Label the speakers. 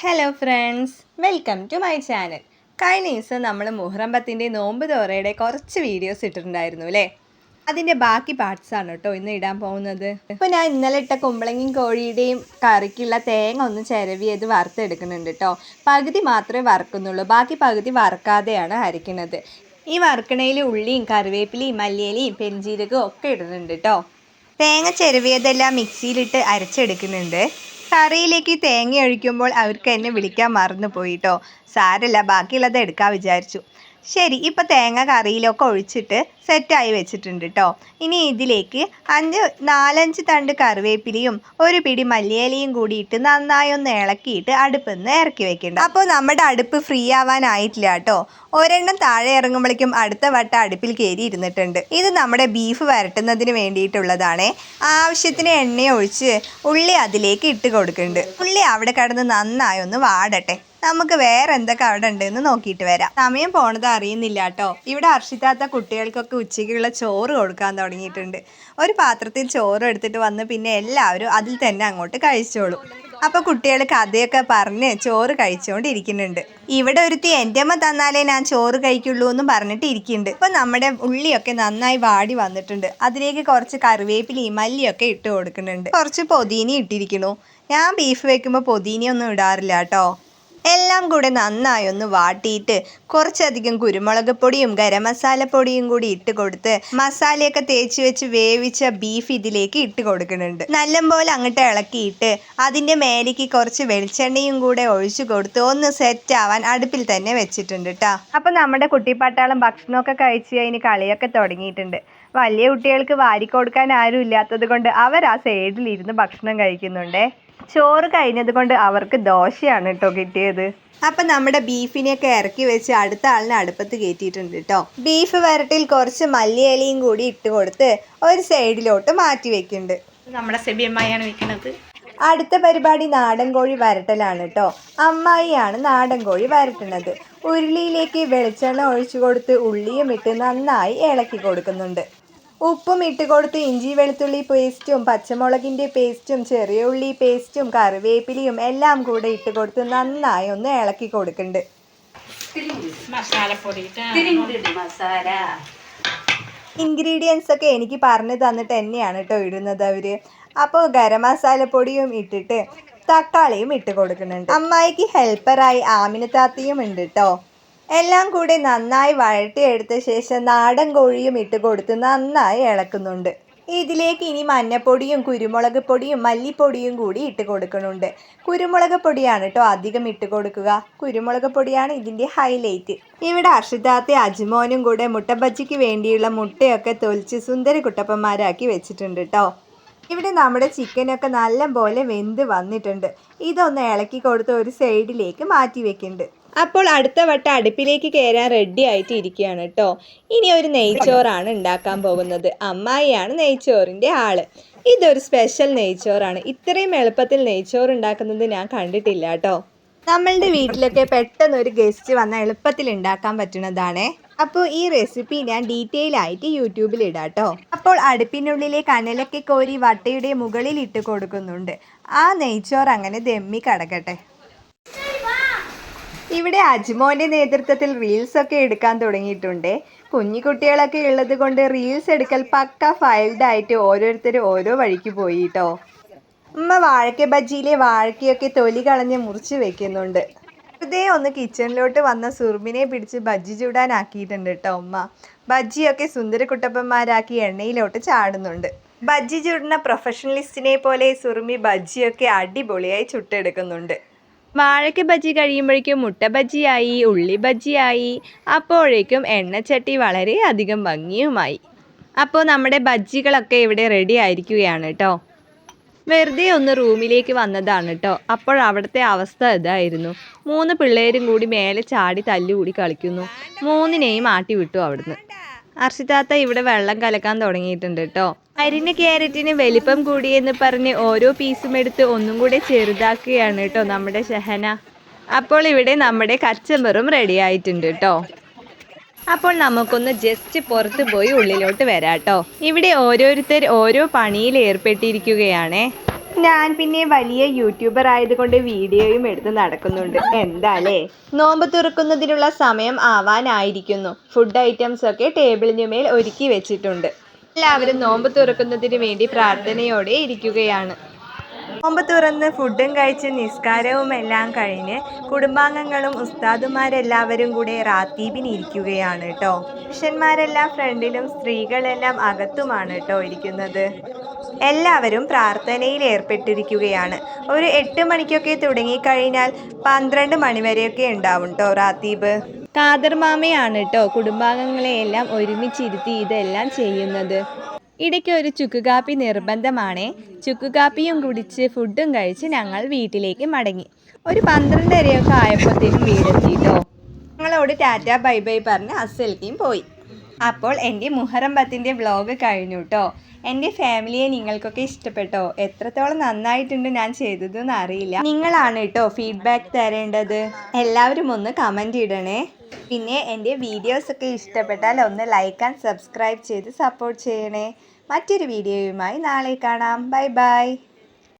Speaker 1: Hello friends welcome to my channel കഴിഞ്ഞ ദിവസം നമ്മൾ മുഹറം പത്തിന്റെ നോമ്പ് തോറയുടെ കുറച്ച് വീഡിയോസ് ഇട്ടിട്ടുണ്ടായിരുന്നു അല്ലേ? അതിന്റെ ബാക്കി പാർട്സ് ആണ് കേട്ടോ ഇന്ന് ഇടാൻ പോകുന്നത്. ഇപ്പോൾ ഞാൻ ഇന്നലെ ഇട്ട കുമ്പളങ്ങിയും കോഴിയുടെയും കറിക്കുള്ള തേങ്ങ ഒന്ന് ചിരവിയത് വറുത്തെടുക്കുന്നുണ്ട് കേട്ടോ. പകുതി മാത്രമേ വറുക്കുന്നുള്ളൂ. ബാക്കി പകുതി വറുക്കാതെയാണ് അരയ്ക്കുന്നത്. ഈ വറുക്കണയിൽ ഉള്ളിയും കറിവേപ്പിലയും മല്ലിയിലയും പെരിഞ്ചീരകവും ഒക്കെ ഇടുന്നുണ്ട് കേട്ടോ. തേങ്ങ ചിരവിയതെല്ലാം മിക്സിയിലിട്ട് അരച്ചെടുക്കുന്നുണ്ട്. കറിയിലേക്ക് തേങ്ങ ഒഴിക്കുമ്പോൾ അവർക്ക് എന്നെ വിളിക്കാൻ മറന്നു പോയിട്ടോ സാരല്ല ബാക്കിയുള്ളത് എടുക്കാൻ വിചാരിച്ചു. ശരി ഇപ്പം തേങ്ങ കറിയിലൊക്കെ ഒഴിച്ചിട്ട് സെറ്റായി വെച്ചിട്ടുണ്ട് കേട്ടോ ഇനി ഇതിലേക്ക് അഞ്ച് നാലഞ്ച് തണ്ട് കറിവേപ്പിലയും ഒരു പിടി മല്ലിയിലയും കൂടിയിട്ട് നന്നായി ഒന്ന് ഇളക്കിയിട്ട് അടുപ്പിൽ നിന്ന് ഇറക്കി വെക്കേണ്ട. അപ്പോൾ നമ്മുടെ അടുപ്പ് ഫ്രീ ആവാനായിട്ടില്ല കേട്ടോ ഒരെണ്ണം താഴെ ഇറങ്ങുമ്പോഴേക്കും അടുത്ത വട്ട അടുപ്പിൽ കയറി ഇരുന്നിട്ടുണ്ട്. ഇത് നമ്മുടെ ബീഫ് വരട്ടുന്നതിന് വേണ്ടിയിട്ടുള്ളതാണ്. ആവശ്യത്തിന് എണ്ണ ഒഴിച്ച് ഉള്ളി അതിലേക്ക് ഇട്ട് കൊടുക്കുന്നുണ്ട്. ഉള്ളി അവിടെ കിടന്ന് നന്നായി ഒന്ന് വാടട്ടെ. നമുക്ക് വേറെ എന്തൊക്കെ അവിടെ ഉണ്ടെന്ന് നോക്കിയിട്ട് വരാം. സമയം പോണത് അറിയുന്നില്ല കേട്ടോ. ഇവിടെ അർഷിത്താത്ത കുട്ടികൾക്കൊക്കെ ഉച്ചയ്ക്കുള്ള ചോറ് കൊടുക്കാൻ തുടങ്ങിയിട്ടുണ്ട്. ഒരു പാത്രത്തിൽ ചോറ് എടുത്തിട്ട് വന്ന് പിന്നെ എല്ലാവരും അതിൽ തന്നെ അങ്ങോട്ട് കഴിച്ചോളും. അപ്പൊ കുട്ടികൾ കഥയൊക്കെ പറഞ്ഞ് ചോറ് കഴിച്ചുകൊണ്ടിരിക്കുന്നുണ്ട് ഇവിടെ ഒരുത്തി എന്റെ അമ്മ തന്നാലേ ഞാൻ ചോറ് കഴിക്കുള്ളൂ എന്നും പറഞ്ഞിട്ട് ഇരിക്കുന്നുണ്ട്. ഇപ്പൊ നമ്മുടെ ഉള്ളിയൊക്കെ നന്നായി വാടി വന്നിട്ടുണ്ട്. അതിലേക്ക് കുറച്ച് കറിവേപ്പിലയും മല്ലിയൊക്കെ ഇട്ട് കൊടുക്കുന്നുണ്ട്. കുറച്ച് പൊതീനി ഇട്ടിരിക്കുന്നു. ഞാൻ ബീഫ് വെക്കുമ്പോൾ പൊതീനിയൊന്നും ഇടാറില്ല കേട്ടോ. എല്ലാം കൂടെ നന്നായി ഒന്ന് വാട്ടിയിട്ട് കുറച്ചധികം കുരുമുളക് പൊടിയും ഗരം മസാല പൊടിയും കൂടി ഇട്ട് കൊടുത്ത് മസാലയൊക്കെ തേച്ച് വെച്ച് വേവിച്ച ബീഫ് ഇതിലേക്ക് ഇട്ട് കൊടുക്കുന്നുണ്ട്. നല്ലപോലെ അങ്ങോട്ട് ഇളക്കിയിട്ട് അതിന്റെ മേലേക്ക് കുറച്ച് വെളിച്ചെണ്ണയും കൂടെ ഒഴിച്ചു കൊടുത്ത് ഒന്ന് സെറ്റ് ആവാൻ അടുപ്പിൽ തന്നെ വെച്ചിട്ടുണ്ട് കേട്ടോ അപ്പം നമ്മുടെ കുട്ടിപ്പട്ടാളം ഭക്ഷണമൊക്കെ കഴിച്ച് അതിന് കളിയൊക്കെ തുടങ്ങിയിട്ടുണ്ട്. വലിയ കുട്ടികൾക്ക് വാരിക്കൊടുക്കാൻ ആരും ഇല്ലാത്തത് കൊണ്ട് അവർ ആ സൈഡിലിരുന്ന് ഭക്ഷണം കഴിക്കുന്നുണ്ടേ. ചോറ് കഴിഞ്ഞത് കൊണ്ട് അവർക്ക് ദോശയാണ് കേട്ടോ കിട്ടിയത്. അപ്പം നമ്മുടെ ബീഫിനെയൊക്കെ ഇറക്കി വെച്ച് അടുത്ത ആളിനെ അടുപ്പത്ത് കയറ്റിയിട്ടുണ്ട് കേട്ടോ ബീഫ് വരട്ടിൽ കുറച്ച് മല്ലിയിലയും കൂടി ഇട്ട് കൊടുത്ത് ഒരു സൈഡിലോട്ട് മാറ്റി വെക്കുന്നുണ്ട്.
Speaker 2: നമ്മുടെ സെബിയമ്മയാണ് വെക്കുന്നത്
Speaker 1: അടുത്ത പരിപാടി നാടൻ കോഴി വരട്ടലാണ് കേട്ടോ അമ്മായിയാണ് നാടൻ കോഴി വരട്ടുന്നത്. ഉരുളിയിലേക്ക് വെളിച്ചെണ്ണ ഒഴിച്ചു കൊടുത്ത് ഉള്ളിയും ഇട്ട് നന്നായി ഇളക്കി കൊടുക്കുന്നുണ്ട്. ഉപ്പും ഇട്ട് കൊടുത്ത് ഇഞ്ചി വെളുത്തുള്ളി പേസ്റ്റും പച്ചമുളകിന്റെ പേസ്റ്റും ചെറിയ ഉള്ളി പേസ്റ്റും കറിവേപ്പിലയും എല്ലാം കൂടെ ഇട്ട് കൊടുത്ത് നന്നായി ഒന്ന് ഇളക്കി കൊടുക്കുന്നുണ്ട്
Speaker 3: മസാല.
Speaker 1: ഇൻഗ്രീഡിയൻസ് ഒക്കെ എനിക്ക് പറഞ്ഞു തന്നിട്ട് തന്നെയാണ് കേട്ടോ ഇടുന്നത് അവർ. അപ്പോൾ ഗരം മസാലപ്പൊടിയും ഇട്ടിട്ട് തക്കാളിയും ഇട്ട് കൊടുക്കുന്നുണ്ട്. അമ്മായിക്ക് ഹെൽപ്പറായി ആമിനത്താത്തിയും ഉണ്ട് കേട്ടോ എല്ലാം കൂടി നന്നായി വഴട്ടിയെടുത്ത ശേഷം നാടൻ കോഴിയും ഇട്ട് കൊടുത്ത് നന്നായി ഇളക്കുന്നുണ്ട്. ഇതിലേക്ക് ഇനി മഞ്ഞപ്പൊടിയും കുരുമുളക് പൊടിയും മല്ലിപ്പൊടിയും കൂടി ഇട്ട് കൊടുക്കുന്നുണ്ട്. കുരുമുളക് പൊടിയാണ് കേട്ടോ അധികം ഇട്ട് കൊടുക്കുക. കുരുമുളക് പൊടിയാണ് ഇതിന്റെ ഹൈലൈറ്റ് ഇവിടെ അർഷിതാത്തെ അജ്മോനും കൂടെ മുട്ട ബജ്ജിക്ക് വേണ്ടിയുള്ള മുട്ടയൊക്കെ തൊലിച്ച് സുന്ദര കുട്ടപ്പന്മാരാക്കി വെച്ചിട്ടുണ്ട് കേട്ടോ. ഇവിടെ നമ്മുടെ ചിക്കനൊക്കെ നല്ലപോലെ വെന്ത് വന്നിട്ടുണ്ട്. ഇതൊന്ന് ഇളക്കി കൊടുത്ത് ഒരു സൈഡിലേക്ക് മാറ്റി വെക്കുന്നുണ്ട് അപ്പോൾ അടുത്ത വട്ടം അടുപ്പിലേക്ക് കയറാൻ റെഡി ആയിട്ട് ഇരിക്കുകയാണ് കേട്ടോ ഇനി ഒരു നെയ്ച്ചോറാണ് ഉണ്ടാക്കാൻ പോകുന്നത്. അമ്മായിയാണ് നെയ്ച്ചോറിന്റെ ആൾ. ഇതൊരു സ്പെഷ്യൽ നെയ്ച്ചോറാണ്. ഇത്രയും എളുപ്പത്തിൽ നെയ്ച്ചോറ് ഉണ്ടാക്കുന്നത് ഞാൻ കണ്ടിട്ടില്ല കേട്ടോ നമ്മളുടെ വീട്ടിലൊക്കെ പെട്ടെന്ന് ഒരു ഗസ്റ്റ് വന്ന എളുപ്പത്തിൽ ഉണ്ടാക്കാൻ പറ്റുന്നതാണേ. അപ്പോൾ ഈ റെസിപ്പി ഞാൻ ഡീറ്റെയിൽ ആയിട്ട് യൂട്യൂബിൽ ഇടാം കേട്ടോ അപ്പോൾ അടുപ്പിനുള്ളിലെ കനലൊക്കെ കോരി വട്ടയുടെ മുകളിൽ ഇട്ട് കൊടുക്കുന്നുണ്ട്. ആ നെയ്ച്ചോറ് അങ്ങനെ ദമ്മി കടക്കട്ടെ. ഇവിടെ അജ്മോന്റെ നേതൃത്വത്തിൽ റീൽസ് ഒക്കെ എടുക്കാൻ തുടങ്ങിയിട്ടുണ്ട്. കുഞ്ഞു കുട്ടികളൊക്കെ ഉള്ളത് കൊണ്ട് റീൽസ് എടുക്കൽ പക്ക ഫൈൽഡ് ആയിട്ട് ഓരോരുത്തർ ഓരോ വഴിക്ക് പോയി കേട്ടോ ഉമ്മ വാഴക്ക ബജ്ജിയിലെ വാഴക്കയൊക്കെ തൊലി കളഞ്ഞ് മുറിച്ച് വെക്കുന്നുണ്ട്. വെറുതെ ഒന്ന് കിച്ചണിലോട്ട് വന്ന സുർമിനെ പിടിച്ച് ബജ്ജി ചൂടാനാക്കിയിട്ടുണ്ട് കേട്ടോ ഉമ്മ. ബജ്ജിയൊക്കെ സുന്ദരക്കുട്ടപ്പന്മാരാക്കി എണ്ണയിലോട്ട് ചാടുന്നുണ്ട്. ബജ്ജി ചുടുന്ന പ്രൊഫഷണലിസ്റ്റിനെ പോലെ സുറുമി ബജ്ജിയൊക്കെ അടിപൊളിയായി ചുട്ടെടുക്കുന്നുണ്ട്. വാഴയ്ക്ക് ബജ്ജി കഴിയുമ്പോഴേക്കും മുട്ട ബജ്ജിയായി ഉള്ളി ബജ്ജിയായി അപ്പോഴേക്കും എണ്ണച്ചട്ടി വളരെ അധികം ഭംഗിയുമായി. അപ്പോൾ നമ്മുടെ ബജ്ജികളൊക്കെ ഇവിടെ റെഡി ആയിരിക്കുകയാണ് കേട്ടോ. വെറുതെ ഒന്ന് റൂമിലേക്ക് വന്നതാണ് കേട്ടോ. അപ്പോൾ അവിടുത്തെ അവസ്ഥ ഇതായിരുന്നു. മൂന്ന് പിള്ളേരും കൂടി മേലെ ചാടി തല്ലുകൂടി കളിക്കുന്നു. മൂന്നിനെയും ആട്ടി വിട്ടു അവിടുന്ന്. അർഷിതാത്ത ഇവിടെ വെള്ളം കലക്കാൻ തുടങ്ങിയിട്ടുണ്ട് കേട്ടോ അരിന് ക്യാരറ്റിന് വലിപ്പം കൂടിയെന്ന് പറഞ്ഞ് ഓരോ പീസും എടുത്ത് ഒന്നും കൂടെ ചെറുതാക്കുകയാണ് കേട്ടോ നമ്മുടെ ഷഹന. അപ്പോൾ ഇവിടെ നമ്മുടെ കച്ചമ്പറും റെഡി ആയിട്ടുണ്ട് കേട്ടോ അപ്പോൾ നമുക്കൊന്ന് ജസ്റ്റ് പുറത്ത് പോയി ഉള്ളിലോട്ട് വരാം കേട്ടോ ഇവിടെ ഓരോരുത്തർ ഓരോ പണിയിൽ ഏർപ്പെട്ടിരിക്കുകയാണേ. ഞാൻ പിന്നെ വലിയ യൂട്യൂബർ ആയതുകൊണ്ട് വീഡിയോയും എടുത്ത് നടക്കുന്നുണ്ട്. എന്താലേ? നോമ്പ് തുറക്കുന്നതിനുള്ള സമയം ആവാനായിരിക്കുന്നു. ഫുഡ് ഐറ്റംസ് ഒക്കെ ടേബിളിന് മേൽ ഒരുക്കി വെച്ചിട്ടുണ്ട്. എല്ലാവരും നോമ്പ് തുറക്കുന്നതിന് വേണ്ടി പ്രാർത്ഥനയോടെ ഇരിക്കുകയാണ്. നോമ്പ് തുറന്ന് ഫുഡും കഴിച്ച് നിസ്കാരവും എല്ലാം കഴിഞ്ഞ് കുടുംബാംഗങ്ങളും ഉസ്താദുമാരെല്ലാവരും കൂടെ റാത്തീബിന് ഇരിക്കുകയാണ് കേട്ടോ. പുരുഷന്മാരെല്ലാം ഫ്രണ്ടിലും സ്ത്രീകളെല്ലാം അകത്തുമാണ് കേട്ടോ ഇരിക്കുന്നത്. എല്ലാവരും പ്രാർത്ഥനയിൽ ഏർപ്പെട്ടിരിക്കുകയാണ്. ഒരു എട്ട് മണിക്കൊക്കെ തുടങ്ങിക്കഴിഞ്ഞാൽ പന്ത്രണ്ട് മണിവരെയൊക്കെ ഉണ്ടാവും കേട്ടോ റാത്തീബ് കാദർ മാമയാണ് കേട്ടോ കുടുംബാംഗങ്ങളെ എല്ലാം ഒരുമിച്ചിരുത്തി ഇതെല്ലാം ചെയ്യുന്നത്. ഇടയ്ക്ക് ഒരു ചുക്കുകാപ്പി നിർബന്ധമാണ്. ചുക്കുകാപ്പിയും കുടിച്ച് ഫുഡും കഴിച്ച് ഞങ്ങൾ വീട്ടിലേക്ക് മടങ്ങി. ഒരു പന്ത്രണ്ടരയൊക്കെ ആയപ്പോഴത്തേനും വീടെത്തിയിട്ടോ ഞങ്ങളോട് ടാറ്റ ബൈ ബൈ പറഞ്ഞ് അസൽക്കും പോയി. അപ്പോൾ എന്റെ മുഹറം പത്തിന്റെ വ്ലോഗ് കഴിഞ്ഞു കേട്ടോ എന്റെ ഫാമിലിയെ നിങ്ങൾക്കൊക്കെ ഇഷ്ടപ്പെട്ടോ? എത്രത്തോളം നന്നായിട്ടുണ്ട് ഞാൻ ചെയ്തതെന്ന് അറിയില്ല. നിങ്ങളാണ് കേട്ടോ ഫീഡ്ബാക്ക് തരേണ്ടത്. എല്ലാവരും ഒന്ന് കമന്റ് ഇടണേ. പിന്നെ എന്റെ വീഡിയോസൊക്കെ ഇഷ്ടപ്പെട്ടാൽ ഒന്ന് ലൈക്ക് ആൻഡ് സബ്സ്ക്രൈബ് ചെയ്ത് സപ്പോർട്ട് ചെയ്യണേ. മറ്റൊരു വീഡിയോയുമായി നാളെ കാണാം. Bye bye